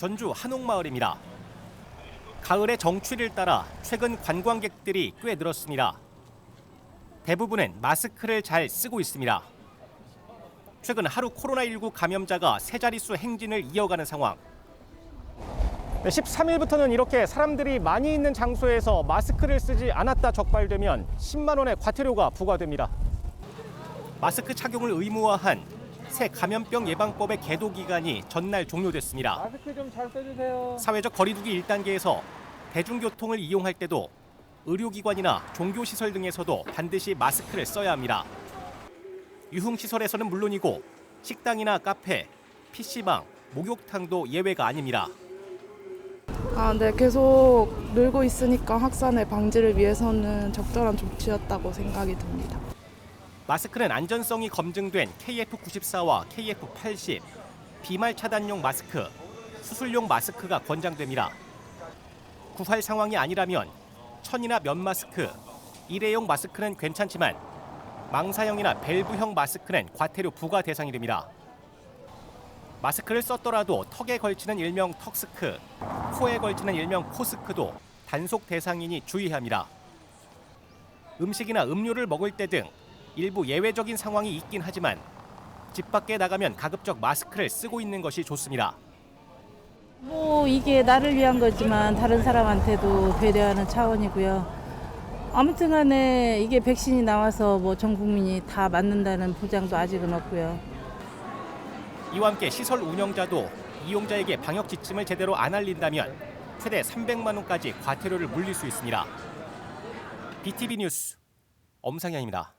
전주 한옥마을입니다. 가을의 정취를 따라 최근 관광객들이 꽤 늘었습니다. 대부분은 마스크를 잘 쓰고 있습니다. 최근 하루 코로나19 감염자가 세 자릿수 행진을 이어가는 상황. 13일부터는 이렇게 사람들이 많이 있는 장소에서 마스크를 쓰지 않았다 적발되면 10만 원의 과태료가 부과됩니다. 마스크 착용을 의무화한 새 감염병 예방법의 계도 기간이 전날 종료됐습니다. 마스크 좀 잘 써주세요. 사회적 거리두기 1단계에서 대중교통을 이용할 때도 의료기관이나 종교시설 등에서도 반드시 마스크를 써야 합니다. 유흥시설에서는 물론이고 식당이나 카페, PC방, 목욕탕도 예외가 아닙니다. 아, 네, 계속 늘고 있으니까 확산의 방지를 위해서는 적절한 조치였다고 생각이 듭니다. 마스크는 안전성이 검증된 KF94와 KF80, 비말 차단용 마스크, 수술용 마스크가 권장됩니다. 구할 상황이 아니라면 천이나 면 마스크, 일회용 마스크는 괜찮지만 망사형이나 밸브형 마스크는 과태료 부과 대상이 됩니다. 마스크를 썼더라도 턱에 걸치는 일명 턱스크, 코에 걸치는 일명 코스크도 단속 대상이니 주의합니다. 음식이나 음료를 먹을 때 등 일부 예외적인 상황이 있긴 하지만 집 밖에 나가면 가급적 마스크를 쓰고 있는 것이 좋습니다. 뭐 이게 나를 위한 거지만 다른 사람한테도 배려하는 차원이고요. 아무튼 간에 이게 백신이 나와서 뭐 전 국민이 다 맞는다는 보장도 아직은 없고요. 이와 함께 시설 운영자도 이용자에게 방역 지침을 제대로 안 알린다면 최대 300만 원까지 과태료를 물릴 수 있습니다. BTV 뉴스 엄상현입니다.